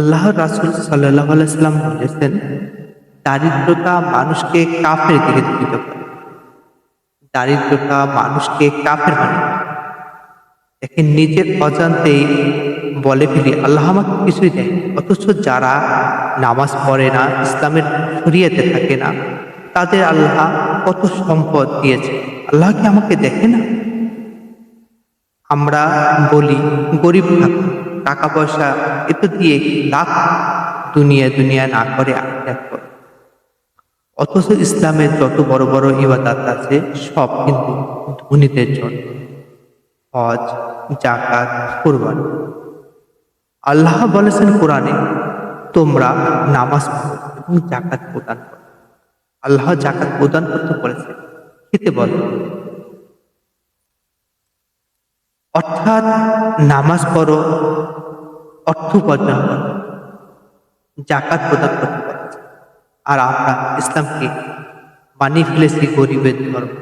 আল্লাহ রাসুল সাল্লাহ আলাইসাল্লাম বলেছেন, দারিদ্রতা মানুষকে কাফের দিকে ধাবিত করে। দারিদ্রতা মানুষকে কাফের মানে দেখেন, নিজের অজান্তেই বলে ফেলি, আল্লাহ আমাকে কিছুই দেয় অথচ যারা নামাজ পড়ে না, ইসলামের শরিয়াতে থাকে না, তাদের আল্লাহ কত সম্পদ দিয়েছে। আল্লাহ কি আমাকে দেখে না? আমরা বলি, গরিব থাকো টাকা পয়সা এত দিয়ে লাভ দুনিয়া দুনিয়া না করে আখিরাত করে। অথচ ইসলামের যত বড় বড় ইবাদাত আছে, সব কিন্তু ধনীদের জন্য। হজ জাকাত কোরবানি। আল্লাহ বলেছেন কোরআনে, তোমরা নামাজ পড়ো এবং জাকাত প্রদান করো। আল্লাহ জাকাত প্রদান করতে বলেছে খেতে বলো। অর্থাৎ নামাজ পড়ো, অর্থ উপার্জন করো জাকাত প্রদান করতে পারছে আর আমরা ইসলামকে মানিয়ে ফেলেছি গরিবের ধর্ম।